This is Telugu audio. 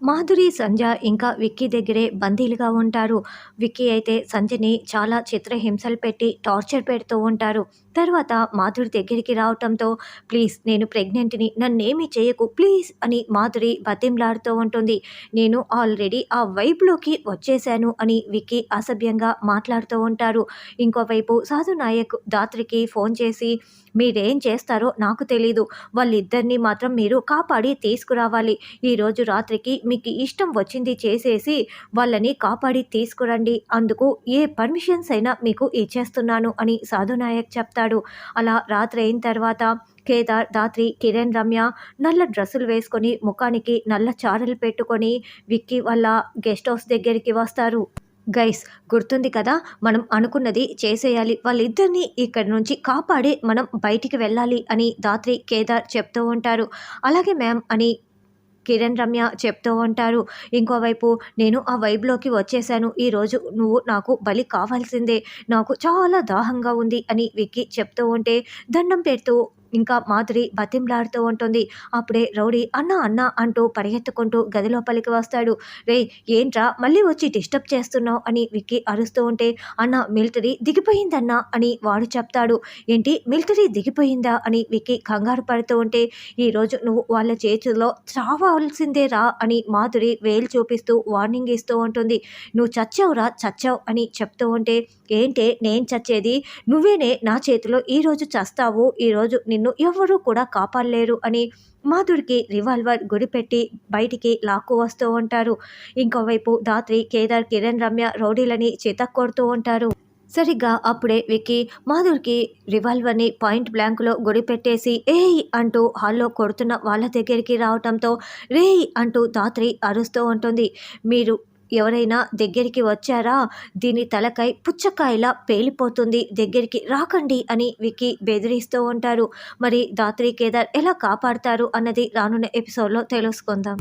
మాధురి సంజ ఇంకా విక్కీ దగ్గరే బందీలుగా ఉంటారు. విక్కీ అయితే సంజని చాలా చిత్రహింసలు పెట్టి టార్చర్ పెడుతూ ఉంటారు. తర్వాత మాధురి దగ్గరికి రావటంతో ప్లీజ్ నేను ప్రెగ్నెంట్ని నన్నేమీ చేయకు ప్లీజ్ అని మాధురి బతింలాడుతూ ఉంటుంది. నేను ఆల్రెడీ ఆ వైపులోకి వచ్చేశాను అని విక్కీ అసభ్యంగా మాట్లాడుతూ ఉంటారు. ఇంకోవైపు సాధు నాయక్ దాత్రికి ఫోన్ చేసి మీరేం చేస్తారో నాకు తెలీదు. వాళ్ళిద్దరినీ మాత్రం మీరు కాపాడి తీసుకురావాలి. ఈరోజు రాత్రికి మీకు ఇష్టం వచ్చింది చేసేసి వాళ్ళని కాపాడి తీసుకురండి. అందుకు ఏ పర్మిషన్స్ అయినా మీకు ఇచ్చేస్తున్నాను అని సాధునాయక్ చెప్తాడు. అలా రాత్రి అయిన తర్వాత కేదార్ దాత్రి కిరణ్ రమ్య నల్ల డ్రెస్సులు వేసుకొని ముఖానికి నల్ల చారలు పెట్టుకొని విక్కీ వాళ్ళ గెస్ట్ హౌస్ దగ్గరికి వస్తారు. గైస్ గుర్తుంది కదా? మనం అనుకున్నది చేసేయాలి. వాళ్ళిద్దరిని ఇక్కడి నుంచి కాపాడి మనం బయటికి వెళ్ళాలి అని దాత్రి కేదార్ చెప్తూ ఉంటారు. అలాగే మ్యామ్ అని కిరణ్ రమ్య చెప్తూ ఉంటారు ఇంకోవైపు నేను ఆ వైబ్లోకి వచ్చేసాను. ఈరోజు నువ్వు నాకు బలి కావాల్సిందే. నాకు చాలా దాహంగా ఉంది అని విక్కి చెప్తూ ఉంటే దండం పెడుతూ ఇంకా మాధురి బతింలాడుతూ ఉంటుంది. అప్పుడే రౌడీ అన్న అన్న అంటూ పరిగెత్తుకుంటూ గది లోపలికి వస్తాడు. రే ఏంట్రా మళ్ళీ వచ్చి డిస్టర్బ్ చేస్తున్నావు అని విక్కీ అరుస్తూ ఉంటే అన్న మిలిటరీ దిగిపోయిందన్నా అని వాడు చెప్తాడు. ఏంటి మిలిటరీ దిగిపోయిందా అని విక్కీ కంగారు పడుతూ ఉంటే ఈరోజు నువ్వు వాళ్ళ చేతుల్లో చావాల్సిందే రా అని మాధురి వేలు చూపిస్తూ వార్నింగ్ ఇస్తూ ఉంటుంది. నువ్వు చచ్చావురా చచ్చావు అని చెప్తూ ఉంటే ఏంటే నేను చచ్చేది? నువ్వేనే నా చేతిలో ఈరోజు చస్తావు ఈరోజు నిన్ను ఎవరూ కూడా కాపాడలేరు అని మాధుడికి రివాల్వర్ గురిపెట్టి బయటికి లాక్కు వస్తూ ఉంటారు. ఇంకోవైపు దాత్రి కేదార్ కిరణ్ రమ్య రౌడీలని కొడుతూ ఉంటారు. సరిగ్గా అప్పుడే విక్కీ మాధుర్కి రివాల్వర్ని పాయింట్ బ్లాంక్లో గుడిపెట్టేసి ఏయ్ అంటూ హాల్లో కొడుతున్న వాళ్ళ దగ్గరికి రావటంతో రేయ్ అంటూ దాత్రి అరుస్తూ ఉంటుంది. మీరు ఎవరైనా దగ్గరికి వచ్చారా? దీని తలకై పుచ్చకాయలా పేలిపోతుంది. దగ్గరికి రాకండి అని వికి బెదిరిస్తూ ఉంటారు. మరి దాత్రి కేదార్ ఎలా కాపాడతారు అన్నది రానున్న ఎపిసోడ్లో తెలుసుకుందాం.